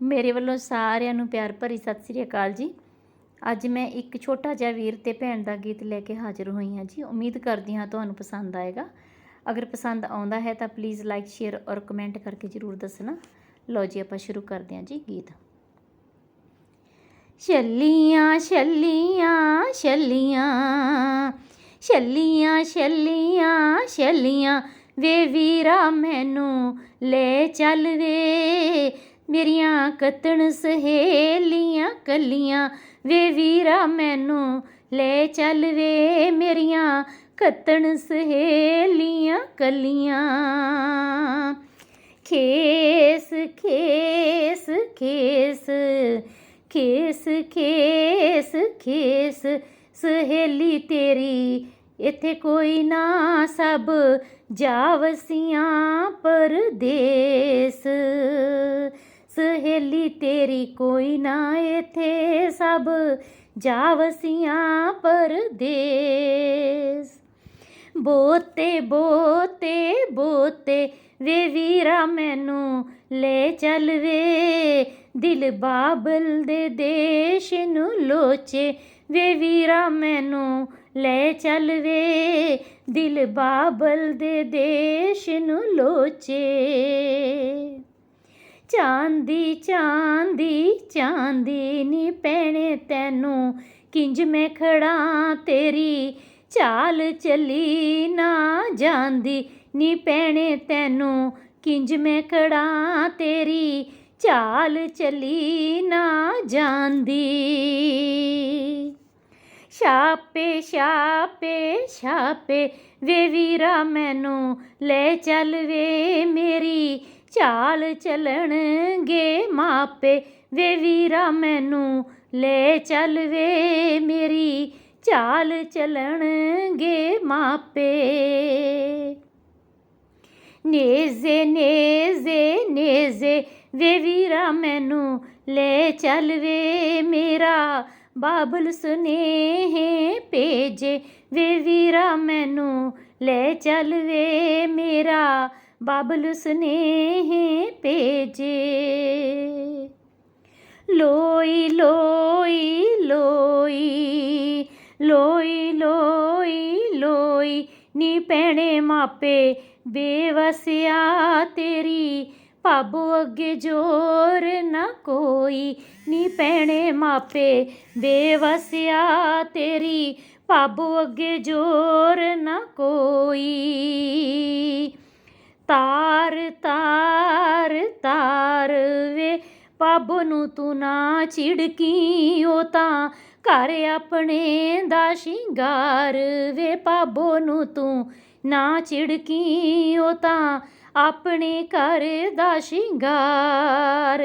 ਮੇਰੇ ਵੱਲੋਂ ਸਾਰਿਆਂ ਨੂੰ ਪਿਆਰ ਭਰੀ ਸਤਿ ਸ੍ਰੀ ਅਕਾਲ ਜੀ। ਅੱਜ ਮੈਂ ਇੱਕ ਛੋਟਾ ਜਿਹਾ ਵੀਰ ਤੇ ਭੈਣ ਦਾ ਗੀਤ ਲੈ ਕੇ ਹਾਜ਼ਰ ਹੋਈ ਹਾਂ ਜੀ। ਉਮੀਦ ਕਰਦੀ ਹਾਂ ਤੁਹਾਨੂੰ ਪਸੰਦ ਆਏਗਾ। ਅਗਰ ਪਸੰਦ ਆਉਂਦਾ ਹੈ ਤਾਂ ਪਲੀਜ਼ ਲਾਈਕ ਸ਼ੇਅਰ ਔਰ ਕਮੈਂਟ ਕਰਕੇ ਜ਼ਰੂਰ ਦੱਸਣਾ। ਲਓ ਜੀ, ਆਪਾਂ ਸ਼ੁਰੂ ਕਰਦੇ ਹਾਂ ਜੀ ਗੀਤ। ਛੱਲੀਆਂ ਛੱਲੀਆਂ ਛੱਲੀਆਂ ਛੱਲੀਆਂ ਛੱਲੀਆਂ ਛੱਲੀਆਂ, ਵੇ ਵੀਰਾ ਮੈਨੂੰ ਲੈ ਚੱਲ ਵੇ। ਮੇਰੀਆਂ ਕਤਣ ਸਹੇਲੀਆਂ ਕੱਲੀਆਂ ਵੇ ਵੀਰਾ ਮੈਨੂੰ ਲੈ ਚੱਲ ਵੇ ਮੇਰੀਆਂ ਕਤਣ ਸਹੇਲੀਆਂ ਕੱਲੀਆਂ। ਖੇਸ ਖੇਸ ਖੇਸ ਖੇਸ ਖੇਸ ਖੇਸ, ਸਹੇਲੀ ਤੇਰੀ ਇੱਥੇ ਕੋਈ ਨਾ ਸਭ ਜਾਵਸੀਆਂ ਪਰਦੇਸ। ਸਹੇਲੀ ਤੇਰੀ ਕੋਈ ਨਾ ਇੱਥੇ, ਸਭ ਜਾਵਸੀਆਂ ਪਰਦੇਸ। ਬੋਤੇ ਬੋਤੇ ਬੋਤੇ, ਵੇ ਵੀਰਾ ਮੈਨੂੰ ਲੈ ਚੱਲ ਵੇ। ਦਿਲ ਬਾਬਲ ਦੇ ਦੇਸ਼ ਨੂੰ ਲੋਚੇ, ਵੇ ਵੀਰਾ ਮੈਨੂੰ ਲੈ ਚੱਲ ਵੇ। ਦਿਲ ਬਾਬਲ ਦੇ ਦੇਸ਼ ਨੂੰ ਲੋਚੇ। ਚਾਂਦੀ ਚਾਂਦੀ ਚਾਂਦੀ ਨੀ ਪੈਣੇ ਤੈਨੂੰ। ਕਿੰਜ ਮੈਂ ਖੜਾ ਤੇਰੀ ਚਾਲ ਚਲੀ ਨਾ ਜਾਂਦੀ ਨੀ ਪੈਣੇ ਤੈਨੂੰ। ਕਿੰਜ ਮੈਂ ਖੜਾ ਤੇਰੀ ਚਾਲ ਚੱਲੀ ਨਾ ਜਾਂਦੀ। ਛਾਪੇ ਛਾਪੇ ਛਾਪੇ ਵੇ ਵੀਰਾ ਮੈਨੂੰ। ਲੈ ਚੱਲ ਵੇ ਮੇਰੀ ਚਾਲ ਚੱਲਣਗੇ ਮਾਪੇ, ਵੇ ਵੀਰਾ ਮੈਨੂੰ ਲੈ ਚੱਲ ਵੇ ਮੇਰੀ ਚਾਲ ਚੱਲਣਗੇ ਮਾਪੇ। ਨੇਜ਼ੇ ਨੇਜ਼ੇ ਨੇਜ਼ੇ, ਵੇ ਵੀਰਾ ਮੈਨੂੰ ਲੈ ਚੱਲ ਵੇ ਮੇਰਾ, ਬਾਬਲ ਸੁਨੇਹੇ ਭੇਜੇ, ਵੇ ਵੀਰਾ ਮੈਨੂੰ ਲੈ ਚੱਲ ਵੇ ਮੇਰਾ ਬਾਬਲ ਸੁਨੇਹੇ ਭੇਜੇ। ਲੋਈ ਲੋਈ ਲੋਈ ਲੋਈ ਲੋਈ ਲੋਈ, ਨੀ ਪੈਣੇ ਮਾਪੇ, ਬੇਵਸਿਆ ਤੇਰੀ, ਭਾਬੋ ਅੱਗੇ ਜੋਰ ਨਾ ਕੋਈ, ਨੀ ਪੈਣੇ ਮਾਪੇ, ਬੇਵਸਿਆ ਤੇਰੀ, ਭਾਬੋ ਅੱਗੇ ਜੋਰ ਨਾ ਕੋਈ। ਤਾਰ ਤਾਰ ਵੇ। ਪਾਬੋ ਨੂੰ ਤੂੰ ਨਾ ਛਿੜਕੀ ਉਹ ਤਾਂ ਘਰ ਆਪਣੇ ਦਾ ਸ਼ਿੰਗਾਰ ਵੇ। ਪਾਬੋ ਨੂੰ ਤੂੰ ਨਾ ਛਿੜਕੀ ਉਹ ਤਾਂ ਆਪਣੇ ਘਰ ਦਾ ਸ਼ਿੰਗਾਰ।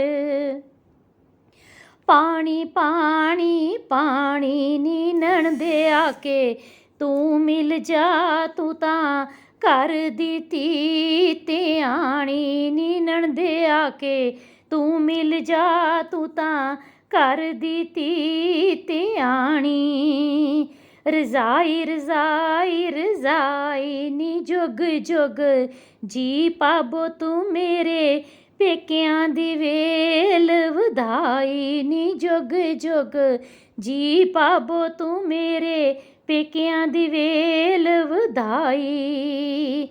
ਪਾਣੀ ਪਾਣੀ ਪਾਣੀ ਨੀ ਨਣਦੇ ਆ ਕੇ। ਤੂੰ ਮਿਲ ਜਾ, ਤੂੰ ਤਾਂ ਘਰ ਦੀ ਧੀ ਤੇ ਆਣੀ ਨੀ ਨਣਦੇ ਆ ਕੇ ਤੂੰ ਮਿਲ ਜਾ, ਤੂੰ ਤਾਂ ਘਰ ਦੀ ਧੀ ਤੇ ਆਣੀ। ਰਜ਼ਾਈ ਰਜ਼ਾਈ ਰਜ਼ਾਈ ਨੀ ਜੁਗ ਜੁਗ। ਜੀ ਪਾਬੋ ਤੂੰ ਮੇਰੇ ਪੇਕਿਆਂ ਦੀ ਵੇਲ, ਵਧਾਈ ਨੀ ਜੁਗ ਜੁਗ। ਜੀ ਪਾਬੋ ਤੂੰ ਮੇਰੇ ਪੇਕਿਆਂ ਦੀ ਵੇਲ ਵਧਾਈ।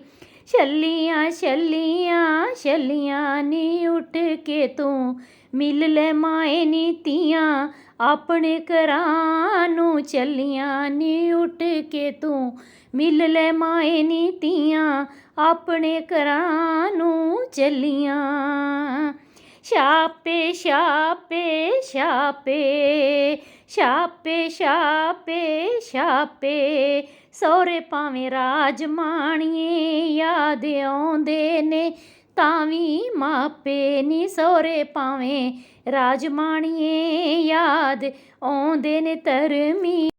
ਛੱਲੀਆਂ ਛੱਲੀਆਂ ਛੱਲੀਆਂ ਨੀ ਉੱਠ ਕੇ ਤੂੰ ਮਿਲ ਲੈ ਮਾਏ ਨੀ ਤੀਆਂ ਆਪਣੇ ਘਰਾਂ ਨੂੰ ਚੱਲੀਆਂ ਨੀ ਉੱਠ ਕੇ ਤੂੰ ਮਿਲ ਲੈ ਮਾਏ ਨੀ ਤੀਆਂ ਆਪਣੇ ਘਰਾਂ ਨੂੰ ਚੱਲੀਆਂ ਛਾਪੇ ਛਾਪੇ ਛਾਪੇ ਛਾਪੇ ਛਾਪੇ ਛਾਪੇ ਸੋਰੇ ਭਾਵੇਂ ਰਾਜ ਮਾਣੀਏ, ਯਾਦ ਆਉਂਦੇ ਨੇ ਤਾਂ ਵੀ ਮਾਪੇ ਨੀ ਸੋਰੇ ਭਾਵੇਂ ਰਾਜ ਮਾਣੀਏ, ਯਾਦ ਆਉਂਦੇ ਨੇ ਧਰਮੀ